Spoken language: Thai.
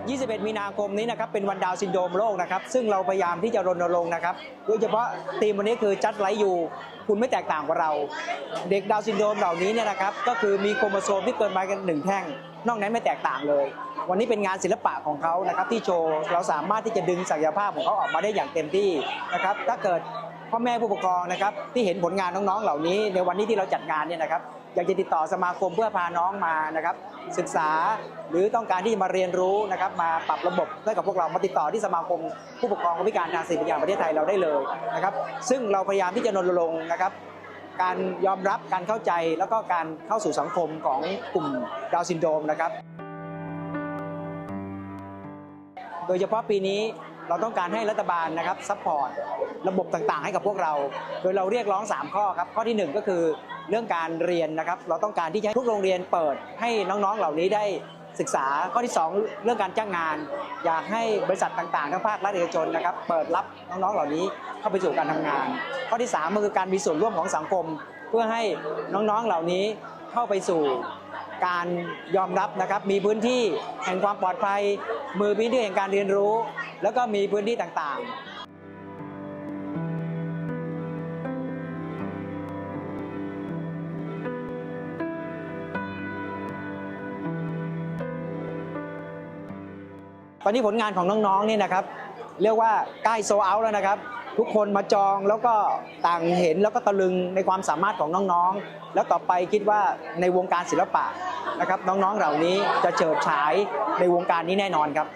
21 มีนาคมนี้นะครับเป็นวันดาวซินโดรมโลกนะครับซึ่งเราพยายามที่จะรณรงค์นะครับโดยเฉพาะธีมวันนี้คือจัดไลยูคุณไม่แตกต่างกว่าเรา เด็กดาวซินโดรมเหล่านี้เนี่ยนะครับก็คือมีโครโมโซมที่เกินมากันหนึ่งแท่ง นอกนั้นไม่แตกต่างเลย วันนี้เป็นงานศิลปะของเขานะครับที่โชว์เราสามารถที่จะดึงศักยภาพของเขาออกมาได้อย่างเต็มที่นะครับถ้าเกิด พ่อแม่ผู้ปกครองนะครับที่เห็นผลงานน้องๆ เหล่านี้ ในวันนี้ที่เราจัดงานเนี่ยนะครับอยากจะติดต่อสมาคมเพื่อพาน้องมานะครับศึกษาหรือต้องการที่มาเรียนรู้นะครับมาปรับระบบให้กับพวกเรามาติดต่อที่สมาคมผู้ปกครองคนพิการทางสติปัญญาประเทศไทยเราได้เลยนะครับซึ่งเราพยายามที่จะรณรงค์นะครับการยอมรับการเข้าใจแล้วก็การเข้าสู่สังคมของกลุ่มดาวซินโดรมนะครับ โดยเฉพาะปีนี้ เราต้องการให้รัฐบาลนะครับซัพพอร์ตระบบต่างๆ ให้กับพวกเรา โดยเราเรียกร้อง 3 ข้อครับ ข้อทีหนึ่1 ก็คือเรื่องการเรียนนะครับ เราต้องการที่จะให้ทุกโรงเรียนเปิดให้น้องๆเหล่านี้ได้ศึกษาข้อที่ 2 เรื่องการจ้างงาน อยากให้บริษัทต่างๆทั้งภาครัฐเอกชนนะครับ เปิดรับน้องๆเหล่านี้เข้าไปสู่การทำงาน ข้อที่3ก็คือการมีส่วนร่วมของสังคม เพื่อให้น้องๆเหล่านี้เข้าไปสู่ การยอมรับนะครับ มีพื้นที่แห่งความปลอดภัย มือพื้นที่แห่งการเรียนรู้ แล้วก็มีพื้นที่ต่างๆตอนนี้ผลงานของน้องๆนี่นะครับ เรียกว่าใกล้โซเอาแล้วนะครับ ทุกคนมาจองแล้วก็ต่างเห็นแล้วก็ตะลึงในความสามารถของน้องๆ แล้วต่อไปคิดว่าในวงการศิลปะนะครับ น้องๆเหล่านี้จะเฉิดฉายในวงการนี้แน่นอนครับ